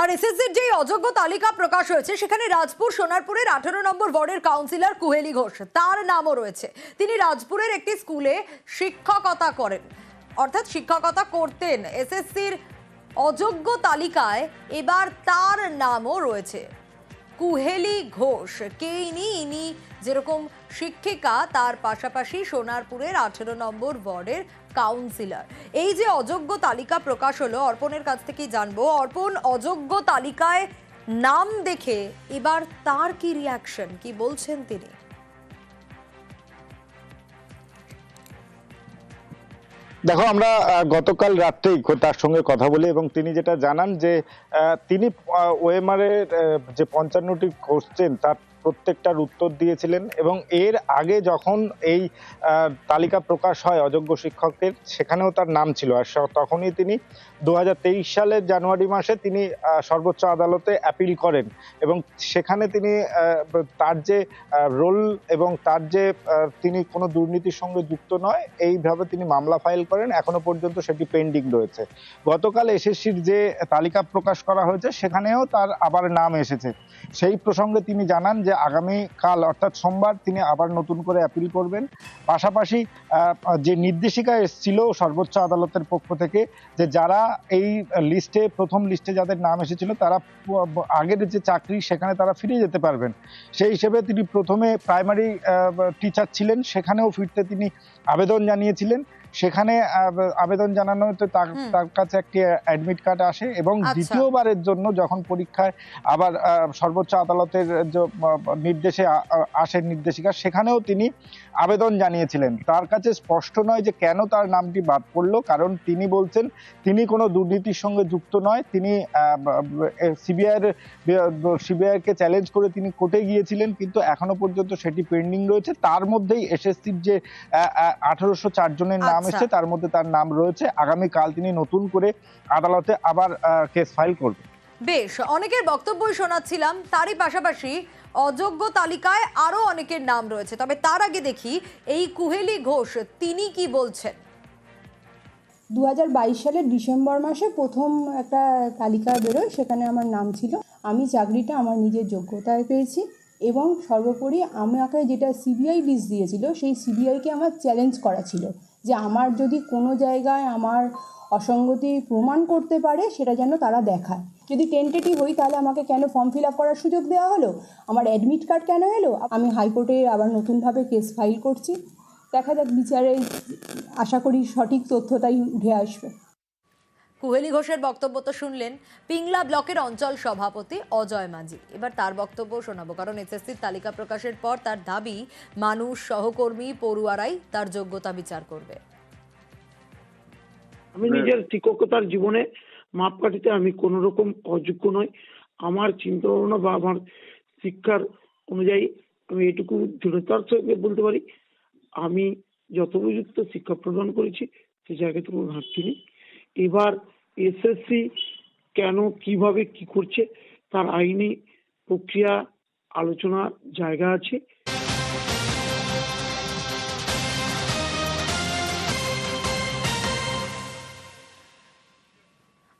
আর এসএসসির যে অযোগ্য তালিকা প্রকাশ হয়েছে, সেখানে রাজপুর সোনারপুরের আঠারো নম্বর ওয়ার্ডের কাউন্সিলর কুহেলি ঘোষ। তার নামও রয়েছে। তিনি রাজপুরের একটি স্কুলে শিক্ষকতা করেন। অর্থাৎ শিক্ষকতা করতেন। এসএসসির অযোগ্য তালিকায় এবার তার নামও রয়েছে। কুহেলি ঘোষ। কে ইনি? ইনি যেরকম শিক্ষিকা, তার পাশাপাশি সোনারপুরের আঠেরো নম্বর ওয়ার্ডের কাউন্সিলর। এই যে অযোগ্য তালিকা প্রকাশ হলো, অর্পণের কাছ থেকেই জানব। অর্পণ, অযোগ্য তালিকায় নাম দেখে এবার তার কি রিয়াকশন কি বলছেন তিনি? দেখো, আমরা গতকাল রাত্রেই তার সঙ্গে কথা বলি এবং তিনি যেটা জানান যে তিনি ওএমআর এর যে পঞ্চান্নটি কোশ্চেন তার প্রত্যেকটার উত্তর দিয়েছিলেন এবং এর আগে যখন এই তালিকা প্রকাশ হয় অযোগ্য শিক্ষকদের, সেখানেও তার নাম ছিল। আর তখনই তিনি দু সালের জানুয়ারি মাসে তিনি সর্বোচ্চ আদালতে অ্যাপিল করেন এবং সেখানে তিনি তার যে রোল এবং তার যে তিনি কোনো দুর্নীতির সঙ্গে যুক্ত নয়, এইভাবে তিনি মামলা ফাইল করেন। এখনও পর্যন্ত সেটি পেন্ডিং রয়েছে। গতকাল এসএসসির যে তালিকা প্রকাশ করা হয়েছে, সেখানেও তার আবার নাম এসেছে। সেই প্রসঙ্গে তিনি জানান যে আগামী কাল, অর্থাৎ সোমবার, তিনি আবার নতুন করে অ্যাপিল করবেন। পাশাপাশি যে নির্দেশিকা এসেছিল সর্বোচ্চ আদালতের পক্ষ থেকে, যে যারা এই লিস্টে, প্রথম লিস্টে যাদের নাম এসেছিল, তারা আগের যে চাকরি, সেখানে তারা ফিরে যেতে পারবেন। সেই হিসেবে তিনি প্রথমে প্রাইমারি টিচার ছিলেন, সেখানেও ফিরতে তিনি আবেদন জানিয়েছিলেন। সেখানে আবেদন জানানোতে তার হুম। তার কাছে একটি অ্যাডমিট কার্ড আসে এবং আচ্ছা। দ্বিতীয়বারের জন্য যখন পরীক্ষায় আবার সর্বোচ্চ আদালতের নির্দেশে আসেন নির্দেশিকা সেখানেও তিনি আবেদন জানিয়েছিলেন তার কাছে স্পষ্ট নয় যে কেন তার নামটি বাদ পড়ল কারণ তিনি বলছেন তিনি কোনো দুর্নীতির সঙ্গে যুক্ত নয় তিনি সিবিআইয়ের সিবিআইকে চ্যালেঞ্জ করে তিনি কোর্টে গিয়েছিলেন কিন্তু এখনও পর্যন্ত সেটি পেন্ডিং রয়েছে তার মধ্যেই এসএসসির যে আঠারোশো চার জনের নাম। এসেছে তার মধ্যে তার নাম রয়েছে। আগামীকাল তিনি নতুন করে আদালতে আবার কেস ফাইল করবেন। বেশ অনেকের বক্তব্যই শোনাচ্ছিলাম তারই পাশাপাশি অযোগ্য তালিকায় আরও অনেকের নাম রয়েছে। তবে তার আগে দেখি এই কুহেলি ঘোষ তিনি কি বলছেন? দু হাজার বাইশ সালের ডিসেম্বর মাসে প্রথম একটা তালিকা বেরোয় সেখানে আমার নাম ছিল। আমি চাকরিটা আমার নিজের যোগ্যতায় পেয়েছি এবং সর্বোপরি আমাকে যেটা সিবিআই লিস্ট দিয়েছিল সেই সিবিআইকে আমার চ্যালেঞ্জ করা ছিল। যে আমার যদি কোনো জায়গায় আমার অসঙ্গতি প্রমাণ করতে পারে, সেটা যেন তারা দেখায়। যদি টেন্টেটিভ হই, তাহলে আমাকে কেন ফর্ম ফিল আপ করার সুযোগ দেওয়া হলো? আমার অ্যাডমিট কার্ড কেন এলো? আমি হাইকোর্টে আবার নতুনভাবে কেস ফাইল করছি। দেখা যাক বিচারে আশা করি সঠিক তথ্যটাই উঠে আসবে। কুহেলি ঘোষের বক্তব্য তো শুনলেন, পিংলা ব্লকের অঞ্চল সভাপতি অজয় মাঝি। এবার তার বক্তব্য শোনাবো, কারণ এসএসসির তালিকা প্রকাশের পর তার দাবি, মানুষ, সহকর্মী, পড়ুয়ারাই তার যোগ্যতা বিচার করবে। আমি নিজের শিক্ষকতার জীবনে মাপকাঠিতে আমি কোন রকম অযোগ্য নই। আমার চিন্তা ভাবনা বা আমার শিক্ষার অনুযায়ী আমি এটুকু দৃঢ়তার সঙ্গে বলতে পারি, আমি যত যথোপযুক্ত শিক্ষা প্রদান করেছি, সে জায়গাতে কোনো ঘাটতি নেই এবার এসএসসি কেন কীভাবে কি করছে তার আইনি প্রক্রিয়া আলোচনার জায়গা আছে।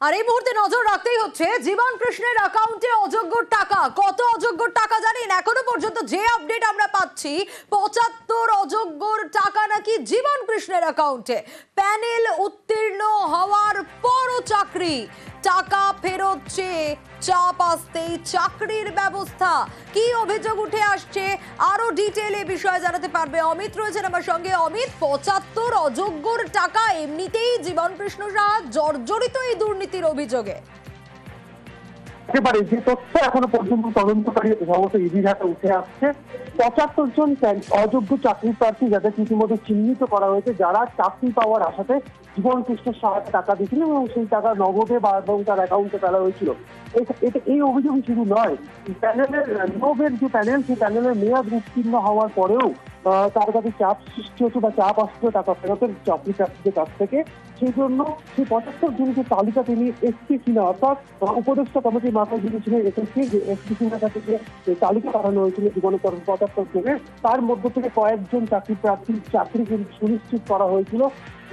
আর এই মুহূর্তে নজর রাখতেই হচ্ছে জীবন কৃষ্ণের অ্যাকাউন্টে অযোগ্য টাকা। কত অযোগ্য টাকা জানেন? এখনও পর্যন্ত যে আপডেট আমরা পাচ্ছি, পঁচাত্তর অযোগ্যর টাকা নাকি জীবন কৃষ্ণের অ্যাকাউন্টে প্যানেল উত্তীর্ণ হওয়ার পরও চাকরি। টাকা ফেরত চেয়ে চাপ আসতেই চাকরির ব্যবস্থা। কি অভিযোগ উঠে আসছে আরও ডিটেল এ বিষয়ে জানাতে পারবে অমিত রয়েছেন আমার সঙ্গে। অমিত, পঁচাত্তর অযোগ্যর টাকা এমনিতেই জীবন কৃষ্ণ সাহা জর্জরিত এই দুর্নীতির অভিযোগে। যে তথ্য এখনও পর্যন্ত তদন্তকারী উঠে আসছে। পঁচাত্তর জন অযোগ্য চাকরি প্রার্থী যাদের ইতিমধ্যে চিহ্নিত করা হয়েছে, যারা চাকরি পাওয়ার আশাতে জীবন কৃষ্ণের সহায়তা টাকা দিয়েছিলেন এবং সেই টাকা নগদে বা এবং তার অ্যাকাউন্টে ফেলা হয়েছিল। এই- অভিযোগ শুধু নয় প্যানেলের নিয়োগের যে প্যানেল, সেই প্যানেলের মেয়াদ উত্তীর্ণ হওয়ার পরেও তার কাছে চাপ সৃষ্টি হতো বা চাপ আসতো টাকা ফেরতের চাকরি প্রার্থীদের কাছ থেকে। সেই জন্য সেই পঁচাত্তর জনকে তালিকা তিনি এসপি সিনহা অর্থাৎ উপদেষ্টা কমিটির মাথায় যিনি ছিলেন এসএসসি যে এসপি সিনহার কাছে তালিকা পাঠানো হয়েছিল জীবনের তরফ পঁচাত্তর জনের তার মধ্য থেকে কয়েকজন চাকরি প্রার্থীর চাকরি কিন্তু সুনিশ্চিত করা হয়েছিল।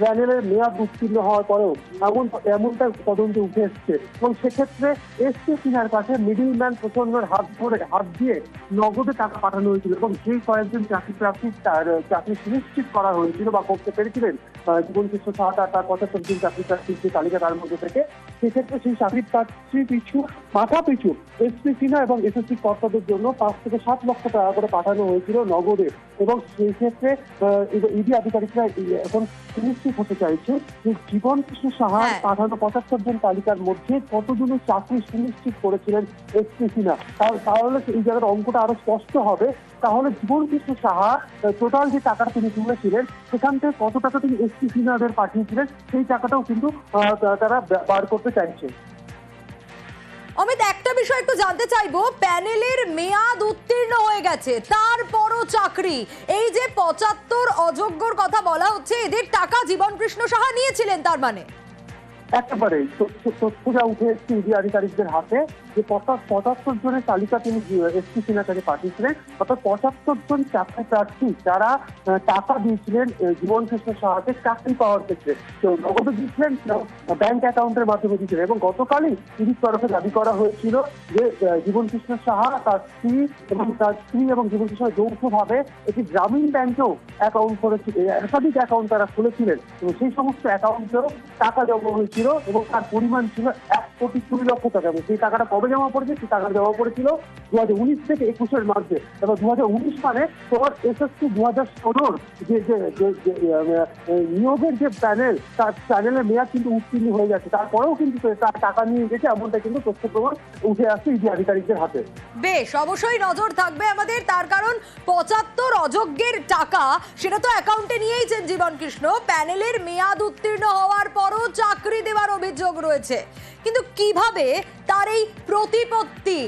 প্যানেলের মেয়াদ উত্তীর্ণ হওয়ার পরেও এমন, এমনটা তদন্তে উঠে এসছে। এবং সেক্ষেত্রে এসপি সিনহার কাছে মিডিল ম্যান প্রচন্ডের হাত ধরে, হাত দিয়ে নগদে টাকা পাঠানো হয়েছিল এবং সেই কয়েকজন চাকরি প্রার্থী চাকরি সুনিশ্চিত করা হয়েছিল বা করতে পেরেছিলেন জীবন কৃষ্ণ সাহাটা তার পঁচাত্তর জন চাকরি প্রার্থীর যে তালিকা তার মধ্যে থেকে সেক্ষেত্রে সেই চাকরি প্রার্থী পিছু মাথা পিছু এসপি সিনহা এবং এসএসসি কর্তাদের জন্য পাঁচ থেকে সাত লক্ষ টাকা করে পাঠানো হয়েছিল নগদে। এবং সেই ক্ষেত্রে ইডি আধিকারিকরা এখন সুনিশ্চিত হতে চাইছে যে জীবন কৃষ্ণ সাহার হ্যাঁ। পাঠানো পঁচাত্তর জন তালিকার মধ্যে কতজনের চাকরি সুনিশ্চিত করেছিলেন এসপি সিনহা? তাহলে এই জায়গার অঙ্কটা আরও স্পষ্ট হবে। তাহলে জীবন কৃষ্ণ সাহা টোটাল যে টাকাটা তিনি তুলেছিলেন সেখান থেকে কত টাকা তিনি এসপি সিনহাদের পাঠিয়েছিলেন সেই টাকাটাও কিন্তু তারা বার করতে চাইছে। অমিত একটা বিষয় একটু জানতে চাইব। প্যানেলের মেয়াদ উত্তীর্ণ হয়ে গেছে তারপরও চাকরি। এই যে পঁচাত্তর অযোগ্যর কথা বলা হচ্ছে এদের টাকা জীবন কৃষ্ণ সাহা নিয়েছিলেন তার মানে? একেবারে তথ্যটা উঠে এসছে ইডি আধিকারিকদের হাতে। যে পঁচাত্তর জনের তালিকা তিনি এসপি সিনহার কাছে পাঠিয়েছিলেন। অর্থাৎ পঁচাত্তর জন চাকরি প্রার্থী যারা টাকা দিয়েছিলেন জীবন কৃষ্ণ সাহাকে চাকরি পাওয়ার ক্ষেত্রে। কেউ নগদে দিয়েছিলেন কেউ ব্যাংক অ্যাকাউন্টের মাধ্যমে দিয়েছিলেন। এবং গতকালই ইডির তরফে দাবি করা হয়েছিল যে জীবন কৃষ্ণ সাহা তার স্ত্রী এবং তার স্ত্রী এবং জীবন কৃষ্ণ যৌথভাবে একটি গ্রামীণ ব্যাংকেও অ্যাকাউন্ট করেছিল একাধিক অ্যাকাউন্ট তারা খুলেছিলেন। এবং সেই সমস্ত অ্যাকাউন্টেও টাকা জমা হয়েছিল এবং তার পরিমাণ ছিল এক কোটি কুড়ি লক্ষ টাকা। এবং সেই টাকাটা কবে জমা পড়েছে সেই টাকাটা জমা পড়েছিল। দু হাজার উনিশ থেকে একুশের মধ্যে এবং দু হাজার উনিশ সালে তোমার এসএসসি দু হাজার ষোলোর যে নিয়োগের যে প্যানেল, তার প্যানেলের মেয়াদ কিন্তু উত্তীর্ণ হয়ে যাচ্ছে তারপরেও কিন্তু তার টাকা নিয়ে গেছে এমনটা কিন্তু তথ্য প্রমাণ উঠে আসছে ইডি আধিকারিকদের হাতে। বেশ, অবশ্যই নজর থাকবে আমাদের, তার কারণ পঁচাত্তর অযোগ্যের টাকা সেটা তো অ্যাকাউন্টে নিয়েইছেন জীবন কৃষ্ণ। প্যানেলের মেয়াদ উত্তীর্ণ হওয়ার পরও চাকরি দেওয়ার অভিযোগ রয়েছে। কিন্তু কীভাবে তার এই প্রতিপত্তি,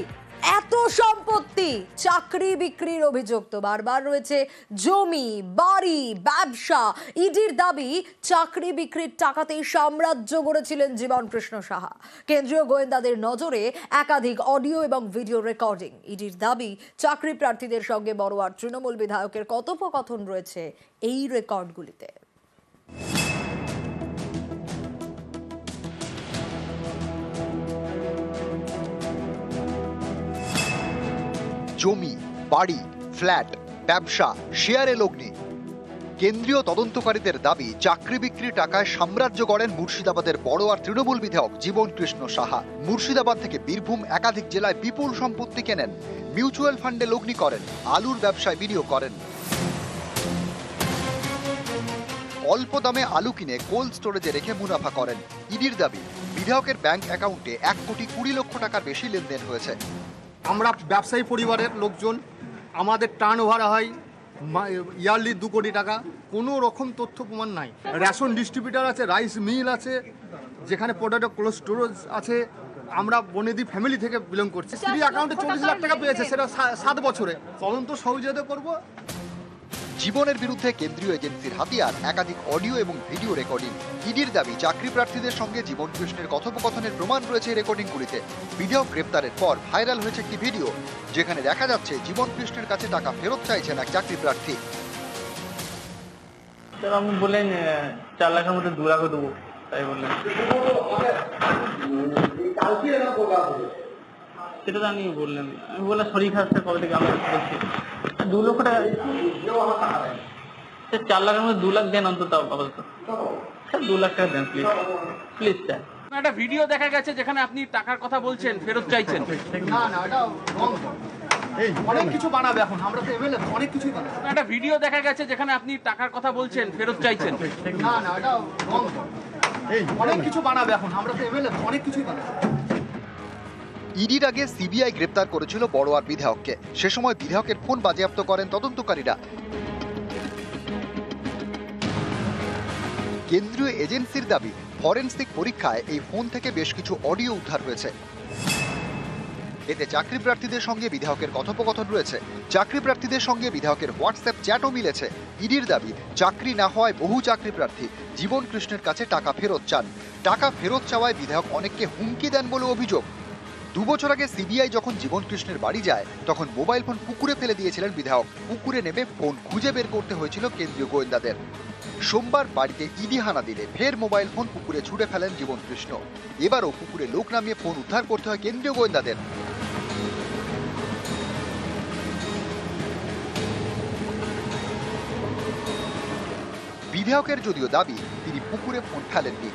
এত সম্পত্তি চাকরি বিক্রির অভিযোগ তো বারবার রয়েছে। জমি, বাড়ি, ব্যবসা, ইডির দাবি চাকরি বিক্রির টাকাতেই সাম্রাজ্য গড়েছিলেন জীবন কৃষ্ণ সাহা। কেন্দ্রীয় গোয়েন্দাদের নজরে একাধিক অডিও এবং ভিডিও রেকর্ডিং। ইডির দাবি, চাকরি প্রার্থীদের সঙ্গে বড়োয়ার তৃণমূল বিধায়কের কথোপকথন রয়েছে এই রেকর্ডগুলিতে। জমি, বাড়ি, ফ্ল্যাট, ব্যবসা, শেয়ারে লগ্নি। কেন্দ্রীয় তদন্তকারীদের দাবি, চাকরি বিক্রির টাকায় সাম্রাজ্য গড়েন মুর্শিদাবাদের বড় আর তৃণমূল বিধায়ক জীবন কৃষ্ণ সাহা। মুর্শিদাবাদ থেকে বীরভূম একাধিক জেলায় বিপুল সম্পত্তি কেনেন। মিউচুয়াল ফান্ডে লগ্নি করেন, আলুর ব্যবসায় বিনিয়োগ করেন। অল্প দামে আলু কিনে কোল্ড স্টোরেজে রেখে মুনাফা করেন। ইডির দাবি, বিধায়কের ব্যাংক অ্যাকাউন্টে এক কোটি কুড়ি লক্ষ টাকার বেশি লেনদেন হয়েছে। আমরা ব্যবসায়ী পরিবারের লোকজন আমাদের টার্ন ওভার হয় ইয়ারলি দু কোটি টাকা। কোনো রকম তথ্য প্রমাণ নাই। রেশন ডিস্ট্রিবিউটার আছে রাইস মিল আছে যেখানে প্রোডাক্ট কোল্ড স্টোরেজ আছে। আমরা বনেদি ফ্যামিলি থেকে বিলং করছি। স্ত্রী অ্যাকাউন্টে চল্লিশ লাখ টাকা পেয়েছে সেটা সাত বছরে। তদন্ত সহযোগিতা করব। জীবনের বিরুদ্ধে কেন্দ্রীয় এজেন্সির হাতিয়ার, একাধিক অডিও এবং ভিডিও রেকর্ডিং। ইডির দাবি, চাকরি প্রার্থীদের সঙ্গে জীবন কৃষ্ণের কথোপকথনের প্রমাণ রয়েছে রেকর্ডিংগুলিতে। ভিডিও গ্রেপ্তারের পর ভাইরাল হয়েছে একটি ভিডিও, যেখানে দেখা যাচ্ছে জীবন কৃষ্ণের কাছে টাকা ফেরত চাইছেন এক চাকরি প্রার্থী। বললেন চার লাখের মধ্যে দু লাখও দেবো। তাই বললেন। সেটা তো আমি বললাম আমি বললাম, শরীর খারাপ স্যার কবে থেকে? আমরা দু লক্ষ টাকা স্যার চার লাখের মধ্যে দু লাখ দেন অন্তত আপাতত। স্যার দু লাখ টাকা দেন প্লিজ প্লিজ স্যার একটা ভিডিও দেখা গেছে যেখানে আপনি টাকার কথা বলছেন ফেরত চাইছেন। না না এটা। অনেক কিছু বানাবে এখন আমরা তো এভেলেবল অনেক কিছুই বানাবে। একটা ভিডিও দেখা গেছে যেখানে আপনি টাকার কথা বলছেন ফেরত চাইছেন। না না এটা। অনেক কিছু বানাবে এখন আমরা তো এভেলেবল অনেক কিছুই বানাবে। ইডির আগে সিবিআই গ্রেপ্তার করেছিল বড়োয়ার বিধায়ককে। সে সময় বিধায়কের ফোন বাজেয়াপ্ত করেন তদন্তকারীরা। কেন্দ্রীয় এজেন্সির দাবি, ফরেনসিক পরীক্ষায় এই ফোন থেকে বেশ কিছু অডিও উদ্ধার হয়েছে। এতে চাকরি প্রার্থীদের সঙ্গে বিধায়কের কথোপকথন রয়েছে। চাকরি প্রার্থীদের সঙ্গে বিধায়কের হোয়াটসঅ্যাপ চ্যাটও মিলেছে। ইডির দাবি, চাকরি না হওয়ায় বহু চাকরি প্রার্থী জীবন কৃষ্ণের কাছে টাকা ফেরত চান। টাকা ফেরত চাওয়ায় বিধায়ক অনেককে হুমকি দেন বলে অভিযোগ। দু বছর আগে সিবিআই যখন জীবন কৃষ্ণের বাড়ি যায়, তখন মোবাইল ফোন পুকুরে ফেলে দিয়েছিলেন বিধায়ক। পুকুরে নেমে ফোন খুঁজে বের করতে হয়েছিল কেন্দ্রীয় গোয়েন্দাদের। সোমবার বাড়িতে ইডি হানা দিলে, ফের মোবাইল ফোন পুকুরে ছুড়ে ফেলেন জীবন কৃষ্ণ। এবারও পুকুরে লোক নামিয়ে ফোন উদ্ধার করতে হয় কেন্দ্রীয় গোয়েন্দাদের। বিধায়কের যদিও দাবি, তিনি পুকুরে ফোন ফেলেননি।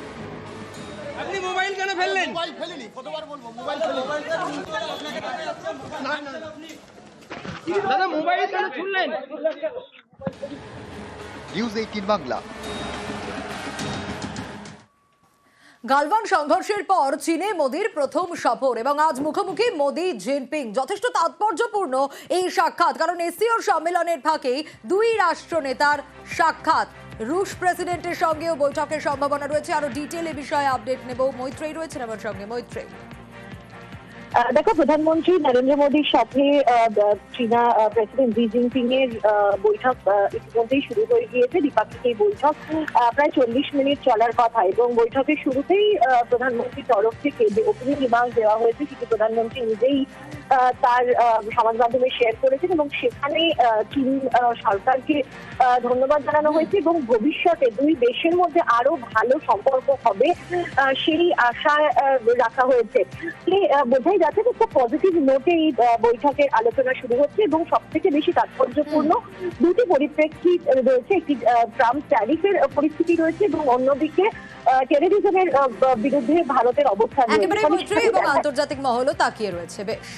ফেললেন। মোবাইল ফেলিনি কতবার বলব মোবাইল ফেলিনি। দাদা মোবাইল কেন ছুড়লেন নিউজ এইটিন বাংলা। গালওয়ান সংঘর্ষের পর চীনে মোদির প্রথম সফর এবং আজ মুখোমুখি মোদি জিনপিং। যথেষ্ট তাৎপর্যপূর্ণ এই সাক্ষাৎ কারণ এসিওর সম্মেলনের ফাঁকেই দুই রাষ্ট্রনেতার সাক্ষাৎ। রুশ প্রেসিডেন্টের সঙ্গেও বৈঠকের সম্ভাবনা রয়েছে। আরও ডিটেল এ বিষয়ে আপডেট নেব। মৈত্রেই রয়েছেন আমার সঙ্গে। মৈত্রেই দেখো, প্রধানমন্ত্রী নরেন্দ্র মোদীর সাথে চীনা প্রেসিডেন্ট জি জিনপিং এর বৈঠক ইতিমধ্যেই শুরু হয়ে গিয়েছে, দ্বিপাক্ষিক এই বৈঠক প্রায় চল্লিশ মিনিট চলার কথা। এবং বৈঠকের শুরুতেই প্রধানমন্ত্রীর তরফ থেকে যে ওপেনিং রিমার্ক দেওয়া হয়েছে, সেটি প্রধানমন্ত্রী নিজেই তার সমাজ মাধ্যমে শেয়ার করেছেন এবং সেখানে চীন সরকারকে ধন্যবাদ জানানো হয়েছে এবং ভবিষ্যতে দুই দেশের মধ্যে আরও ভালো সম্পর্ক হবে সেই আশা রাখা হয়েছে। বোঝাই যাচ্ছে যে খুব পজিটিভ নোটে এই বৈঠকের আলোচনা শুরু হচ্ছে এবং সব থেকে বেশি তাৎপর্যপূর্ণ দুটি পরিপ্রেক্ষিত রয়েছে একটি ট্রাম্প ট্যারিফের পরিস্থিতি রয়েছে এবং অন্যদিকে টেলিভিশনের বিরুদ্ধে ভারতের অবস্থান। একেবারে সেখানে এবং আন্তর্জাতিক মহলও তাকিয়ে রয়েছে বেশ